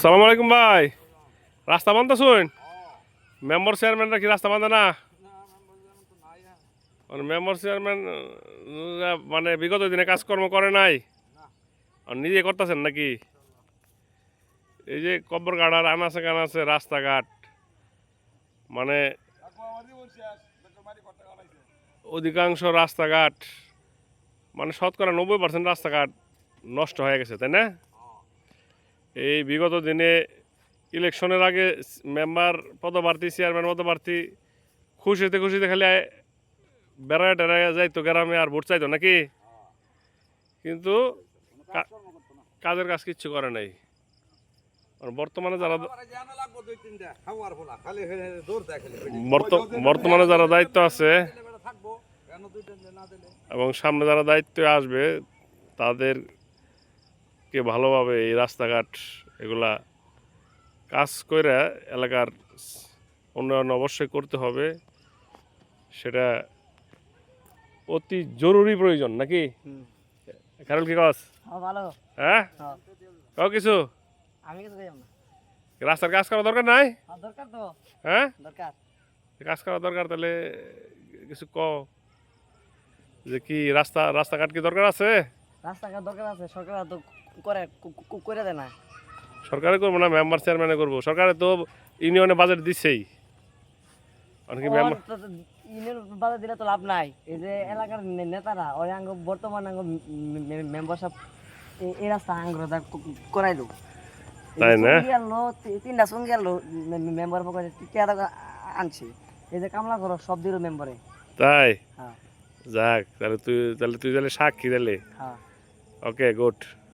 সালাম আলাইকুম ভাই। রাস্তা বান্ধা শুন। মেম্বার চেয়ারম্যানরা কি রাস্তা বান্ধে না? মেম্বার চেয়ারম্যান মানে বিগত দিনে কাজকর্ম করে নাই। আর নিজে করতেছেন নাকি? এই যে কব্বর গাড় আর আনাচে কানাচে রাস্তাঘাট। মানে অধিকাংশ রাস্তাঘাট মানে শতকরা নব্বই পার্সেন্ট রাস্তাঘাট নষ্ট হয়ে গেছে, তাই না? এই বিগত দিনে ইলেকশনের আগে মেম্বার পদপ্রার্থী চেয়ারম্যান পদপ্রার্থী খুশিতে খুশিতে খালি বেড়ায় টেড়ায় যাইতো গ্রামে আর ভোট চাইতো নাকি? কিন্তু কাজের কাজ কিচ্ছু করে নাই। আর বর্তমানে যারা বর্তমানে যারা দায়িত্ব আছে এবং সামনে যারা দায়িত্বে আসবে তাদেরকে ভালোভাবে এই রাস্তাঘাট এগুলা কাজ করে এলাকার উন্নয়ন অবশ্যই করতে হবে। সেটা অতি জরুরি প্রয়োজন নাকি? কারণ কি কাজ ভালো। হ্যাঁ? হ্যাঁ। কাউ কিছু? আমি কিছু রাস্তার কাজ করা দরকার নাই? হ্যাঁ, দরকার তো। হ্যাঁ? দরকার। কাজ করা দরকার তাহলে কিছু ক যে কি রাস্তা রাস্তাঘাট কি দরকার আছে? রাস্তাঘাট দরকার আছে সরকার তো করে করে দেয় না। সরকারে করব না মেম্বার চেয়ারম্যানে করব। সরকারে তো ইউনিয়নে বাজেট দিচ্ছেই। অনেকে মেম্বার ইউনিয়ন দিলে তো লাভ নাই। এই যে এলাকার নে- নেতারা ওই আঙ্গ বর্তমান আঙ্গ মেম্বারশিপ এই রাস্তা আঙ্গুর করাই দো তাই না? তিনটা সঙ্গে মেম্বার আনছে। এই যে কামলা করো সব দিল মেম্বারে তাই? হ্যাঁ। যাক তাহলে তুই তাহলে তুই তাহলে সাক্ষী তাহলে। হ্যাঁ। Okay good